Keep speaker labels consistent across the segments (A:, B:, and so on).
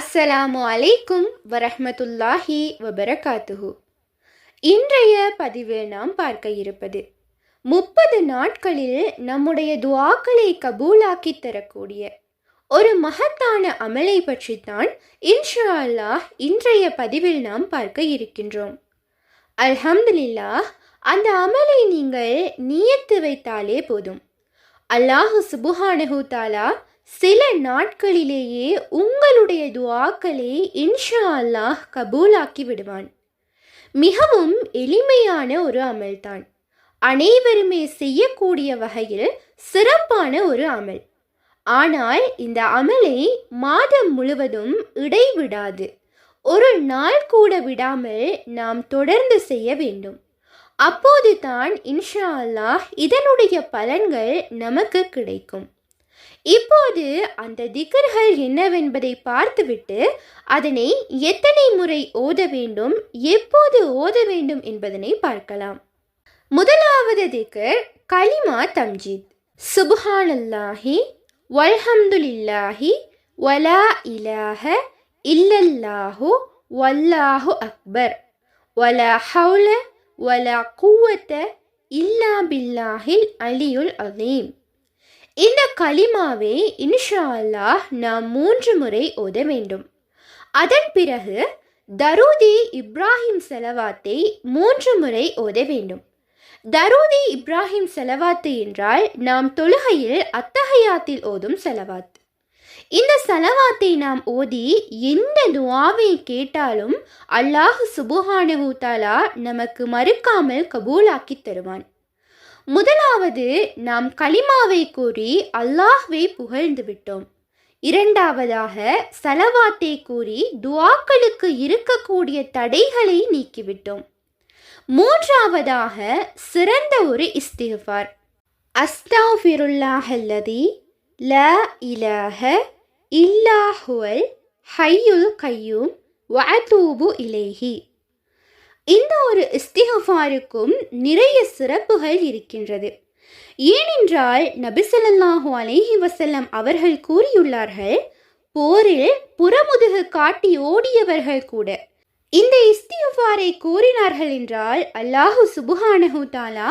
A: அஸ்ஸலாமு அலைக்கும் வரஹமத்துல்லாஹி வபரகாத்துஹு. இன்றைய பதிவில் நாம் பார்க்க இருப்பது முப்பது நாட்களில் நம்முடைய துவாக்களை கபூலாக்கி தரக்கூடிய ஒரு மகத்தான அமலை பற்றித்தான் இன்ஷா அல்லாஹ் இன்றைய பதிவில் நாம் பார்க்க இருக்கின்றோம். அல்ஹம்துலில்லாஹ் அந்த அமலை நீங்கள் நியத்து வைத்தாலே போதும். அல்லாஹு சுபுஹானஹு தாலா சில நாட்களிலேயே உங்களுடைய துவாக்களை இன்ஷா அல்லாஹ் கபூலாக்கி விடுவான். மிகவும் எளிமையான ஒரு அமல்தான். அனைவருமே செய்யக்கூடிய வகையில் சிறப்பான ஒரு அமல். ஆனால் இந்த அமலை மாதம் முழுவதும் இடைவிடாது. ஒரு நாள் கூட விடாமல் நாம் தொடர்ந்து செய்ய வேண்டும். அப்போது தான் இன்ஷா அல்லாஹ் இதனுடைய பலன்கள் நமக்கு கிடைக்கும். இப்போது அந்த திகர்கள் என்னவென்பதை பார்த்துவிட்டு அதனை எத்தனை முறை ஓத வேண்டும் எப்போது ஓத வேண்டும் என்பதனை பார்க்கலாம். முதலாவது திகர் கலிமா தம்ஜீத். சுபஹானல்லாஹி வல்ஹம்துலில்லாஹி வலா இலாஹ இல்லல்லாஹு வல்லாஹு அக்பர். வலா ஹவுல வலா குவத்த இல்லா பில்லாஹில் அலியுல் அதீம் இந்த களிமாவை இன்ஷா அல்லாஹ் நாம் மூன்று முறை ஓத வேண்டும். அதன் பிறகு தரூதி இப்ராஹிம் செலவாத்தை மூன்று முறை ஓத வேண்டும். தரூதி இப்ராஹிம் செலவாத்து என்றால் நாம் தொழுகையில் அத்தகையாத்தில் ஓதும் செலவாத். இந்த செலவாத்தை நாம் ஓதி எந்த துவாவை கேட்டாலும் அல்லாஹ் சுபுஹானஹு தாலா நமக்கு மறுக்காமல் கபூலாக்கி தருவான். முதலாவது நாம் களிமாவை கூறி அல்லாஹ்வை புகழ்ந்து விட்டோம். இரண்டாவதாக சலவாத்தை கூறி துவாக்களுக்கு இருக்கக்கூடிய தடைகளை நீக்கிவிட்டோம். மூன்றாவதாக சிறந்த ஒரு இஸ்திஃபார். அஸ்தாஃபிருல்லாஹல்லதி ல இலஹ இல்லாஹுவல் ஹையுல் கையூம் வஅதூபு இலேஹி. இந்த ஒரு இஸ்திஹஃபாருக்கும் நிறைய சிறப்புகள் இருக்கின்றது. ஏனென்றால் நபிசல்லாஹு அலேஹி வசல்லம் அவர்கள் கூறியுள்ளார்கள் போரில் புறமுதுகு காட்டி ஓடியவர்கள் கூட. இந்த இஸ்திஃபாரை கூறினார்கள் என்றால் அல்லாஹு சுபுஹானஹு தாலா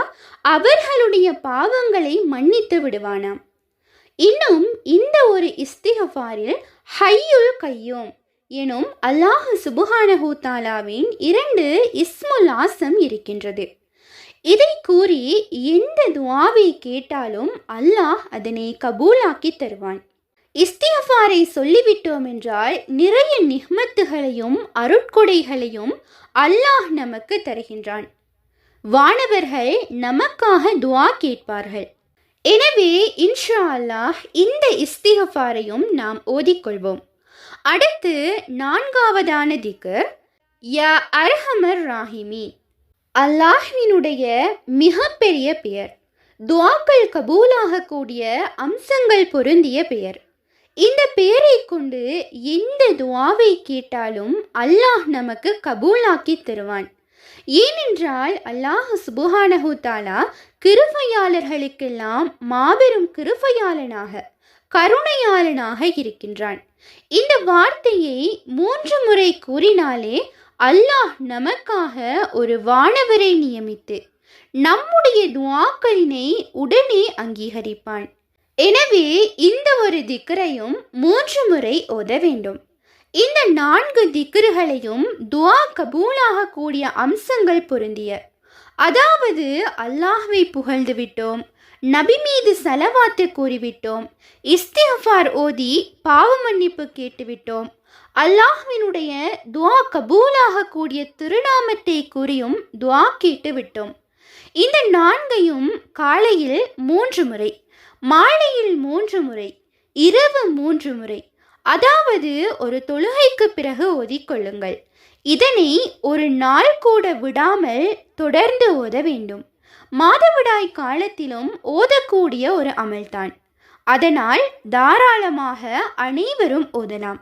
A: அவர்களுடைய பாவங்களை மன்னித்து விடுவானாம். இன்னும் இந்த ஒரு இஸ்திகஃபாரில் ஹையுல் கையோம் எனும் அல்லாஹ் சுபுஹானஹூ தாலாவின் இரண்டு இஸ்முல் ஆசம் இருக்கின்றது. இதை கூறி எந்த துவாவை கேட்டாலும் அல்லாஹ் அதனை கபூலாக்கி தருவான். இஸ்தியஃபாரை சொல்லிவிட்டோம் என்றால் நிறைய நிஹ்மத்துகளையும் அருட்கொடைகளையும் அல்லாஹ் நமக்கு தருகின்றான். வானவர்கள் நமக்காக துவா கேட்பார்கள். எனவே இன்ஷா அல்லாஹ் இந்த இஸ்திகஃபாரையும் நாம் ஓதிக்கொள்வோம். அடுத்து நான்காவதான திக்கர் யா அர்ஹமர் ராஹிமி. அல்லாஹ்வினுடைய மிகப்பெரிய பெயர் துவாக்கள் கபூலாகக்கூடிய அம்சங்கள் பொருந்திய பெயர். இந்த பெயரை கொண்டு எந்த துவாவை கேட்டாலும் அல்லாஹ் நமக்கு கபூலாக்கி தருவான். ஏனென்றால் அல்லாஹ் சுபுஹானஹு தாலா கிருபையாளர்களுக்கெல்லாம் மாபெரும் கிருபையாளனாக கருணையாளனாக இருக்கின்றான். இந்த வார்த்தையை மூன்று முறை கூறினாலே அல்லாஹ் நமக்காக ஒரு வானவரை நியமித்து நம்முடைய துவாக்களினை உடனே அங்கீகரிப்பான். எனவே இந்த ஒரு திக்கரையும் மூன்று முறை ஓத வேண்டும். இந்த நான்கு திக்ருகளையும் துவா கபூலாக கூடிய அம்சங்கள் பொருந்திய. அதாவது அல்லாஹ்வை புகழ்ந்து விட்டோம். நபி மீது செலவாத்து கூறிவிட்டோம். இஸ்திஃபார் ஓதி பாவ மன்னிப்பு கேட்டுவிட்டோம். அல்லாஹ்வினுடைய துவா கபூலாக கூடிய திருநாமத்தை கூறியும் துவா கேட்டு விட்டோம் இந்த நான்கையும் காலையில் மூன்று முறை மாலையில் மூன்று முறை இரவு மூன்று முறை அதாவது ஒரு தொழுகைக்கு பிறகு ஒதிக்கொள்ளுங்கள் இதனை ஒரு நாள் கூட விடாமல் தொடர்ந்து ஓத வேண்டும். மாதவிடாய் காலத்திலும் ஓதக்கூடிய ஒரு அமல்தான். அதனால் தாராளமாக அனைவரும் ஓதலாம்.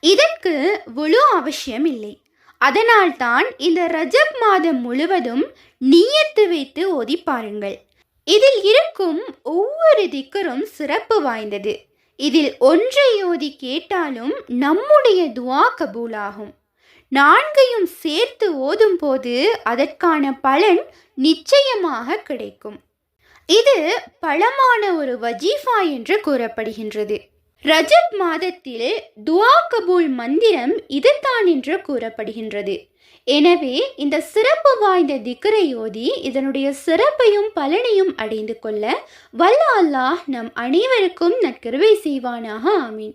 A: இதற்கு முழு அவசியம் இல்லை. அதனால்தான் இந்த ரஜப் மாதம் முழுவதும் நீயத்து வைத்து ஓதி பாருங்கள். இதில் இருக்கும் ஒவ்வொரு திக்கரும் சிறப்பு வாய்ந்தது. இதில் ஒன்றை ஓதி கேட்டாலும் நம்முடைய துவா கபூலாகும். நான்கையும் சேர்த்து ஓதும் போது அதற்கான பலன் நிச்சயமாக கிடைக்கும். இது பழமான ஒரு வஜீஃபா என்று கூறப்படுகின்றது. ரஜப் மாதத்தில் துவா கபூல் மந்திரம் இதுதான் என்று கூறப்படுகின்றது. எனவே இந்த சிறப்பு வாய்ந்த திக்கரை ஓதி இதனுடைய சிறப்பையும் பலனையும் அடைந்து கொள்ள வல்ல அல்லாஹ் நம் அனைவருக்கும் நற்கருவை செய்வானாக ஆமீன்.